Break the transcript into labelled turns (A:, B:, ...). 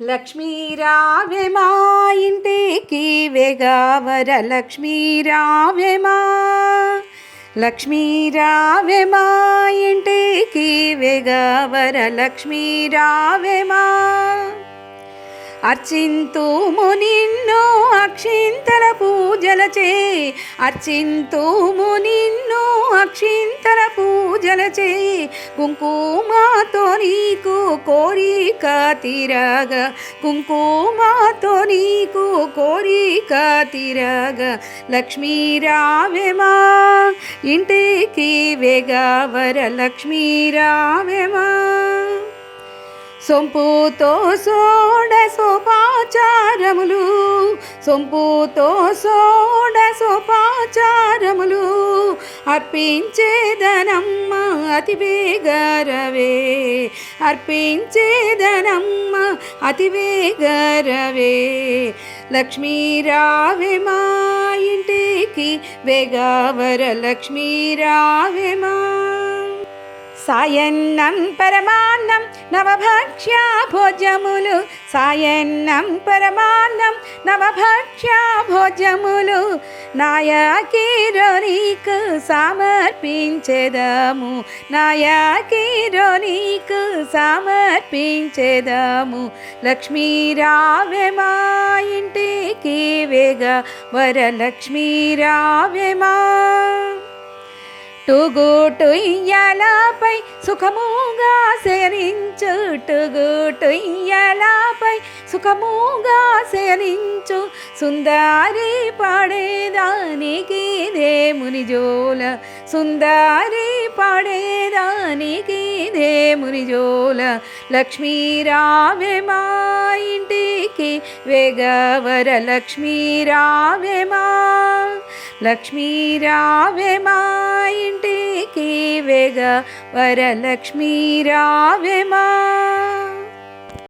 A: లక్ష్మీరావే మా ఇంటికి వెగావర లక్ష్మీరావే మా లక్ష్మీరావే మా ఇంటికి వెగావర లక్ష్మీరావే మా అర్చింతుము నిన్ను అక్షింతల పూజలచే అర్చింతుము నిన్ను అక్షింతల చేయి. కుంకుమతో నీకు కోరిక తీరగ. కుంకుమతో నీకు కోరిక తీరగ. లక్ష్మీ రావేమా ఇంటికి వేగవర లక్ష్మీ రావేమా సొంపుతో సోడ సోపాచారములు సొంపుతో సోడ సోపాచారములు అర్పించేదనమ్మ అతి వేగరవే అర్పించేదనమ్మ అతి వేగరవే లక్ష్మీ రావే మా ఇంటికి వేగవర లక్ష్మీ రావే మా సాయన్నం పరమాన్నం నవభక్ష్యా భోజములు సాయన్నం పరమాన్నం నవభక్ష్యా భోజములు నాయకీరో నీకు సమర్పించేదము. నాయకీరో నీకు సమర్పించేదము. లక్ష్మీ రావే మా ఇంటికి వేగ. వరలక్ష్మీ రావే మా టుగుటుయ్యలపై సుఖముగా శయనించు టుగుటుయ్యలపై సుఖముగా శయనించు సుందరి పాడేదానికి దేముని జోల సుందరి పాడేదానికి దేముని జోల లక్ష్మీ రావే మా ఇంటికి వేగవర లక్ష్మీ రావే మా లక్ష్మీ రావే మా ఇంటికి వేగ వరలక్ష్మీ రావే మా